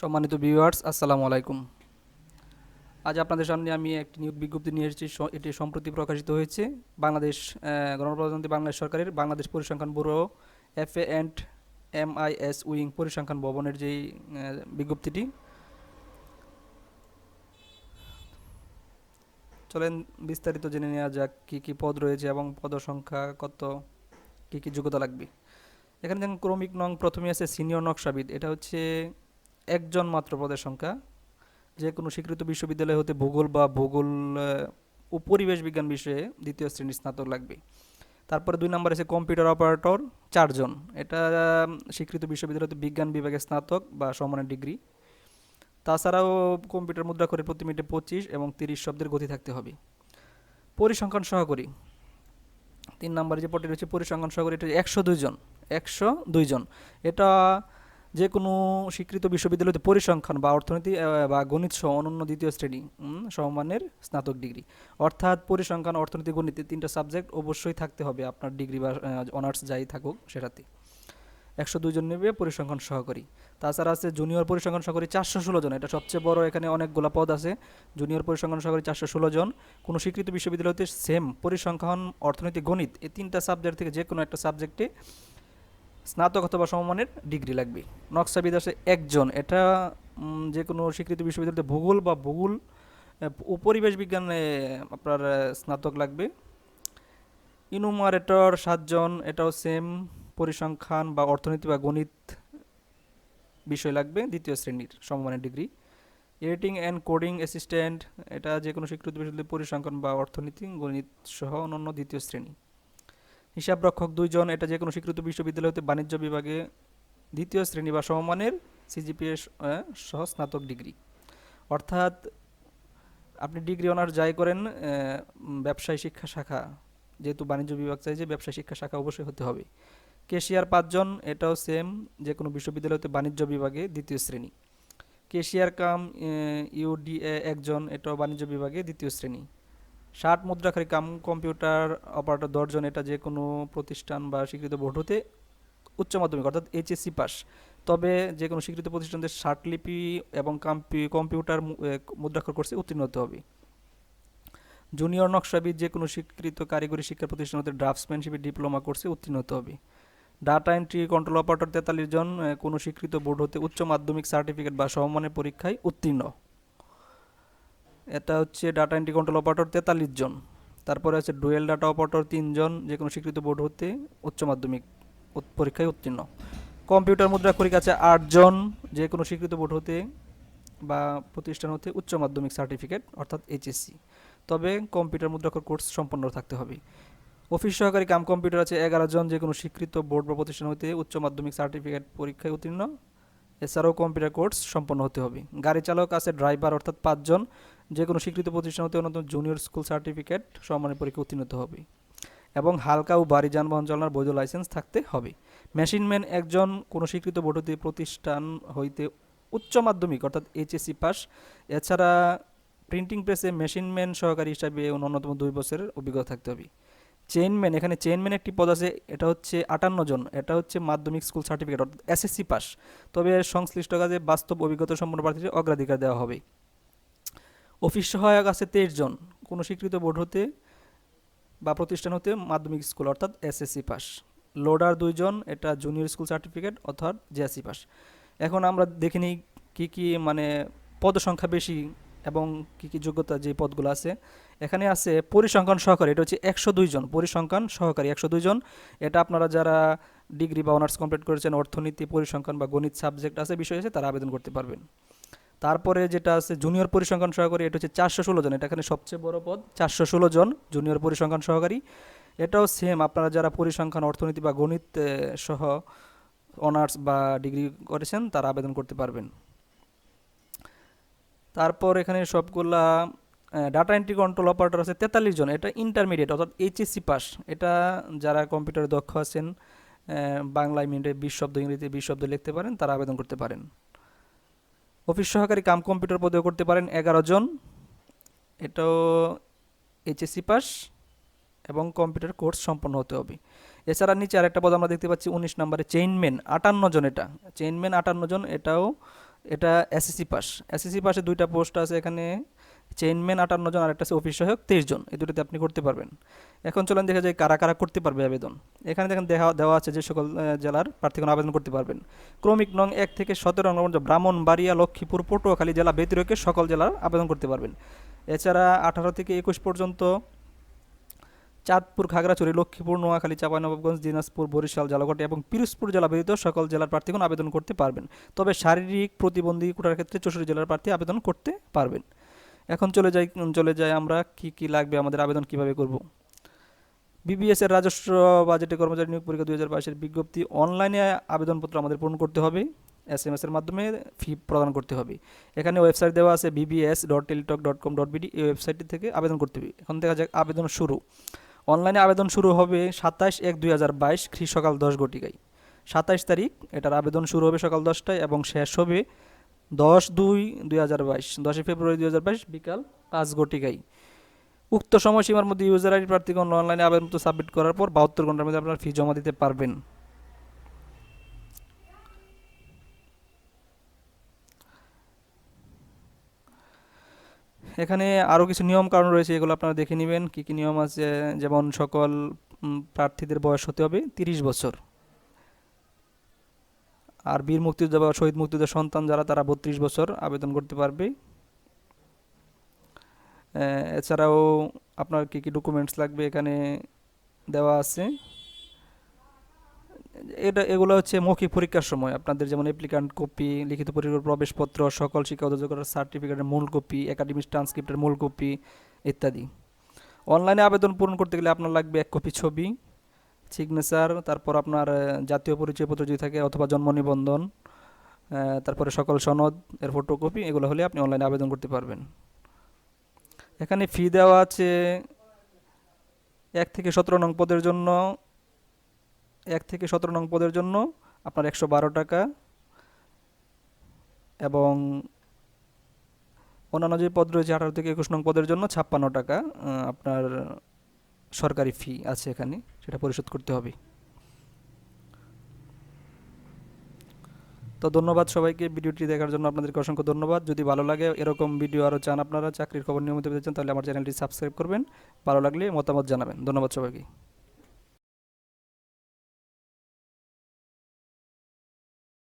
সম্মানিত ভিউয়ার্স আসসালামু আলাইকুম। আজ আপনাদের সামনে আমি একটি নিয়োগ বিজ্ঞপ্তি নিয়ে এসেছি এটি সম্প্রতি প্রকাশিত হয়েছে। বাংলাদেশ গণপ্রজাতন্ত্রী বাংলাদেশ সরকারের বাংলাদেশ পরিসংখ্যান bureau F A and M I S wing পরিসংখ্যান ভবনের যেই বিজ্ঞপ্তিটি। চলেন বিস্তারিত জেনে নেওয়া যাক কী কী পদ রয়েছে এবং পদ সংখ্যা কত, কী কী যোগ্যতা লাগবে। এখানে দেখেন, ক্রমিক নং প্রথমে আছে সিনিয়র নকশাবিদ। এটা হচ্ছে একজন মাত্র পদের সংখ্যা। যে কোনো স্বীকৃত বিশ্ববিদ্যালয় হতে ভূগোল বা ভূগোল ও পরিবেশ বিজ্ঞান বিষয়ে দ্বিতীয় শ্রেণির স্নাতক লাগবে। তারপরে দুই নম্বর আছে কম্পিউটার অপারেটর, চারজন। এটা স্বীকৃত বিশ্ববিদ্যালয় হতে বিজ্ঞান বিভাগে স্নাতক বা সমানের ডিগ্রি। তাছাড়াও কম্পিউটার মুদ্রা করে প্রতি মিনিটে পঁচিশ এবং তিরিশ শব্দের গতি থাকতে হবে। পরিসংখ্যান সহকারী। তিন নম্বরে যে পদটি রয়েছে, পরিসংখ্যান সহকারী, এটা একশো দুইজন একশো দুইজন। এটা যে কোনো স্বীকৃত বিশ্ববিদ্যালয়তে পরিসংখ্যান বা অর্থনীতি বা গণিত সহ অনন্য দ্বিতীয় শ্রেণি সমমানের স্নাতক ডিগ্রি। অর্থাৎ পরিসংখ্যান, অর্থনীতি, গণিত তিনটা সাবজেক্ট অবশ্যই থাকতে হবে আপনার ডিগ্রি বা অনার্স যাই থাকুক সেটাতে। একশো দুইজন নেবে পরিসংখ্যান সহকারী। তাছাড়া আছে জুনিয়র পরিসংখ্যান সহকারী চারশো ষোলো জন। এটা সবচেয়ে বড় এখানে অনেকগুলো পদ আছে। জুনিয়র পরিসংখ্যান সহকারী চারশো ষোলো জন। কোনো স্বীকৃত বিশ্ববিদ্যালয়তে সেম পরিসংখ্যান, অর্থনীতি, গণিত এই তিনটা সাবজেক্ট থেকে যে কোনো একটা সাবজেক্টে স্নাতক অথবা সমমানের ডিগ্রি লাগবে। নকশাবিদ আছে একজন, এটা যে কোনো স্বীকৃত বিশ্ববিদ্যালয়তে ভূগোল বা ভূগোল পরিবেশ বিজ্ঞানে আপনার স্নাতক লাগবে। ইনুমারেটর সাতজন, এটাও সেম পরিসংখ্যান বা অর্থনীতি বা গণিত বিষয় লাগবে, দ্বিতীয় শ্রেণির সমমানের degree. Editing and coding assistant, এটা যে কোনো স্বীকৃত বিশ্ববিদ্যালয়ে পরিসংখ্যান বা অর্থনীতি, গণিত সহ অন্যান্য দ্বিতীয় শ্রেণি। হিসাবরক্ষক দুইজন, এটা যে কোনো স্বীকৃত বিশ্ববিদ্যালয় হতে বাণিজ্য বিভাগে দ্বিতীয় শ্রেণি বা সমমানের সিজিপিএ সহ স্নাতক ডিগ্রি। অর্থাৎ আপনি ডিগ্রি অনার্স যাই করেন ব্যবসায় শিক্ষা শাখা, যেহেতু বাণিজ্য বিভাগ চাই যে ব্যবসায় শিক্ষা শাখা অবশ্যই হতে হবে। কেশিয়ার পাঁচজন, এটাও সেম যে কোনো বিশ্ববিদ্যালয় হতে বাণিজ্য বিভাগে দ্বিতীয় শ্রেণি। কেশিয়ার কাম ইউডিএ একজন, এটাও বাণিজ্য বিভাগে দ্বিতীয় শ্রেণি। ষাট মুদ্রাখারী কাম, কম্পিউটার, অপারেটর দশজন এটা যে কোনো প্রতিষ্ঠান বা স্বীকৃত বোর্ড হতে উচ্চ মাধ্যমিক, অর্থাৎ এইচএসসি পাস। তবে যে কোনো স্বীকৃত প্রতিষ্ঠানদের ষাট লিপি এবং কম্পিউটার মুদ্রাক্ষর কোর্সে উত্তীর্ণ হতে হবে। জুনিয়র নকশাবিদ যে কোনো স্বীকৃত কারিগরি শিক্ষা প্রতিষ্ঠান হতে ড্রাফটসম্যানশিপে ডিপ্লোমা কোর্সে উত্তীর্ণ হতে হবে। ডাটা এন্ট্রি কন্ট্রোল অপারেটর তেতাল্লিশ জন কোনো স্বীকৃত বোর্ড হতে উচ্চ মাধ্যমিক সার্টিফিকেট বা সমমানের পরীক্ষায় উত্তীর্ণ। এটা হচ্ছে ডাটা এন্ট্রি কন্ট্রোল অপারেটর তেতাল্লিশ জন। তারপরে আছে ডুয়েল ডাটা অপারেটর তিনজন যে কোনো স্বীকৃত বোর্ড হতে উচ্চ মাধ্যমিক পরীক্ষায় উত্তীর্ণ। কম্পিউটার মুদ্রাক্ষরিক আছে আটজন যে কোনো স্বীকৃত বোর্ড হতে বা প্রতিষ্ঠান হতে উচ্চ মাধ্যমিক সার্টিফিকেট অর্থাৎ এইচএসসি তবে কম্পিউটার মুদ্রাক্ষর কোর্স সম্পন্ন থাকতে হবে। অফিস সহকারী কাম কম্পিউটার আছে এগারো জন যে কোনো স্বীকৃত বোর্ড বা প্রতিষ্ঠান হতে উচ্চ মাধ্যমিক সার্টিফিকেট পরীক্ষায় উত্তীর্ণ। এছাড়াও কম্পিউটার কোর্স সম্পন্ন হতে হবে। গাড়ি চালক আছে ড্রাইভার অর্থাৎ পাঁচজন যে কোনো স্বীকৃত প্রতিষ্ঠান হতে অন্যতম জুনিয়র স্কুল সার্টিফিকেট সম্মানের পরীক্ষা উত্তীর্ণ হবে এবং হালকা ও বাড়ি যানবাহন চালানোর বৈধ লাইসেন্স থাকতে হবে। মেশিনম্যান একজন কোনো স্বীকৃত বোর্ড প্রতিষ্ঠান হইতে উচ্চ মাধ্যমিক অর্থাৎ এইচএসসি পাস, এছাড়া প্রিন্টিং প্রেসে মেশিনম্যান সহকারী হিসাবে অন্যতম দুই বছরের অভিজ্ঞতা থাকতে হবে। চেইনম্যান এখানে চেইনম্যান একটি পদ আছে, এটা হচ্ছে আটান্ন জন, এটা হচ্ছে মাধ্যমিক স্কুল সার্টিফিকেট, অর্থাৎ এসএসসি পাস। তবে সংশ্লিষ্ট কাজে বাস্তব অভিজ্ঞতা সম্পন্ন প্রার্থীদের অগ্রাধিকার দেওয়া হবে। অফিস সহায়ক আছে তেইশ জন। কোনো স্বীকৃত বোর্ড হতে বা প্রতিষ্ঠান হতে মাধ্যমিক স্কুল, অর্থাৎ এসএসসি পাস লোডার দুইজন এটা জুনিয়র স্কুল সার্টিফিকেট অর্থাৎ জেএসসি পাস এখন আমরা দেখে নিই কী কী মানে পদ সংখ্যা বেশি এবং কী কী যোগ্যতা যে পদগুলো আছে। এখানে আছে পরিসংখ্যান সহকারী, এটা হচ্ছে একশো জন। পরিসংখ্যান সহকারী একশো জন। এটা আপনারা যারা ডিগ্রি বা অনার্স কমপ্লিট করেছেন, অর্থনীতি, পরিসংখ্যান বা গণিত সাবজেক্ট আছে, বিষয় আছে, তারা আবেদন করতে পারবেন। তারপরে যেটা আছে জুনিয়র পরিসংখ্যান সহকারী, এটা হচ্ছে চারশো ষোলো জন। এটা এখানে সবচেয়ে বড় পদ, চারশো ষোলো জন জুনিয়র পরিসংখ্যান সহকারী। এটাও সেম আপনারা যারা পরিসংখ্যান, অর্থনীতি বা গণিত সহ অনার্স বা ডিগ্রি করেছেন, তারা আবেদন করতে পারবেন। তারপর এখানে সবগুলা ডাটা এন্ট্রি কন্ট্রোল অপারেটর আছে তেতাল্লিশ জন। এটা ইন্টারমিডিয়েট অর্থাৎ এইচএসসি পাস এটা যারা কম্পিউটারে দক্ষ আছেন বাংলায় মিনিটে বিশ শব্দ, ইংরেজিতে বিশ শব্দ লিখতে পারেন, তারা আবেদন করতে পারেন। অফিস সহকারী কাম কম্পিউটার পদেও করতে পারেন এগারো জন। এটাও এইচএসসি পাস এবং কম্পিউটার কোর্স সম্পন্ন হতে হবে। এছাড়া নিচে আরেকটা পদ আমরা দেখতে পাচ্ছি, উনিশ নম্বরে চেইনম্যান আটান্ন জন এটা। চেইনম্যান আটান্ন জন, এটাও, এটা এসএসসি পাস এসএসসি পাশে দুইটা পোস্ট আছে এখানে। চেইনম্যান আটান্ন জন আর একটা আছে অফিস সহায়ক তেইশ জন। এই দুটোতে আপনি করতে পারবেন। এখন চলেন দেখা যায় কারা কারা করতে পারবে আবেদন। এখানে দেখেন দেখা দেওয়া আছে যে সকল জেলার প্রার্থীগণ আবেদন করতে পারবেন। ক্রমিক নং এক থেকে সতেরো নং পর্যন্ত ব্রাহ্মণবাড়িয়া, লক্ষ্মীপুর, পটুয়াখালী জেলা ব্যতিরেকে সকল জেলার আবেদন করতে পারবেন। এছাড়া আঠারো থেকে একুশ পর্যন্ত চাঁদপুর, খাগড়াছড়ি, লক্ষ্মীপুর, নোয়াখালী, চাঁপাইনবাবগঞ্জ, দিনাজপুর, বরিশাল জালাঘাট এবং পিরোজপুর জেলা ব্যতীত সকল জেলার প্রার্থীগণ আবেদন করতে পারবেন। তবে শারীরিক প্রতিবন্ধী কোটার ক্ষেত্রে চৌষট্টি জেলার প্রার্থী আবেদন করতে পারবেন। এখন চলে যাই চলে যাই আমরা, কি কি লাগবে, আমাদের আবেদন কীভাবে করব? বিবিএস এর রাজস্ব বাজেটে কর্মচারী নিয়োগ পরীক্ষা দুই হাজার বাইশের বিজ্ঞপ্তি অনলাইনে আবেদনপত্র আমাদের পূরণ করতে হবে। এস এম এস এর মাধ্যমে ফি প্রদান করতে হবে। এখানে ওয়েবসাইট দেওয়া আছে BBS dot Teletalk dot com dot BD এই ওয়েবসাইটটি থেকে আবেদন করতে হবে। এখন দেখা যাক আবেদন শুরু। অনলাইনে আবেদন শুরু হবে সাতাশ এক দুই হাজার বাইশ সকাল দশ ঘটিকায় সাতাশ তারিখ, এটার আবেদন শুরু হবে সকাল দশটায় এবং শেষ হবে দশ দুই দুই হাজার বাইশ, দশই ফেব্রুয়ারি দুই হাজার বাইশ, বিকাল পাঁচ ঘটিকায় উক্ত সময়সীমার মধ্যে ইউজার আইডি প্রার্থীগণ অনলাইনে আবেদনপত্র সাবমিট করার পর বাহাত্তর ঘণ্টার মধ্যে আপনার ফি জমা দিতে পারবেন। এখানে আরও কিছু নিয়ম কারণ রয়েছে, এগুলো আপনারা দেখে নেবেন। কী কী নিয়ম আছে? যেমন সকল প্রার্থীদের বয়স হতে হবে তিরিশ বছর। আর বীর মুক্তিযোদ্ধা বা শহীদ মুক্তিযোদ্ধার সন্তান যারা, তারা বত্রিশ বছর আবেদন করতে পারবে। এছাড়াও আপনার কী কী ডকুমেন্টস লাগবে এখানে দেওয়া আছে? এটা, এগুলো হচ্ছে মৌখিক পরীক্ষার সময়। আপনাদের যেমন অ্যাপ্লিকান্ট কপি লিখিত পরীক্ষার প্রবেশপত্র, সকল শিক্ষা অধিদপ্তরের সার্টিফিকেটের মূল কপি একাডেমিক ট্রান্সক্রিপ্টের মূল কপি ইত্যাদি। অনলাইনে আবেদন পূরণ করতে গেলে আপনার লাগবে এক কপি ছবি। সিগনেচার তারপর আপনার জাতীয় পরিচয়পত্র যদি থাকে অথবা জন্ম নিবন্ধন তারপরে সকল সনদ, এর ফটোকপি এগুলো হলে আপনি অনলাইনে আবেদন করতে পারবেন। এখানে ফি দেওয়া আছে এক থেকে সতেরো নং পদের জন্য, এক থেকে সতেরো নং পদের জন্য আপনার একশো বারো টাকা এবং অন্যান্য যে পদ রয়েছে আঠারো থেকে একুশ নং পদের জন্য ছাপ্পান্ন টাকা আপনার সরকারি ফি আছে এখানে, সেটা পরিশোধ করতে হবে। তো ধন্যবাদ সবাইকে ভিডিওটি দেখার জন্য, আপনাদেরকে অসংখ্য ধন্যবাদ। যদি ভালো লাগে, এরকম ভিডিও আরও চান আপনারা, চাকরির খবর নিয়মিত পেতে চান, তাহলে আমার চ্যানেলটি সাবস্ক্রাইব করবেন। ভালো লাগলে মতামত জানাবেন। ধন্যবাদ সবাইকে।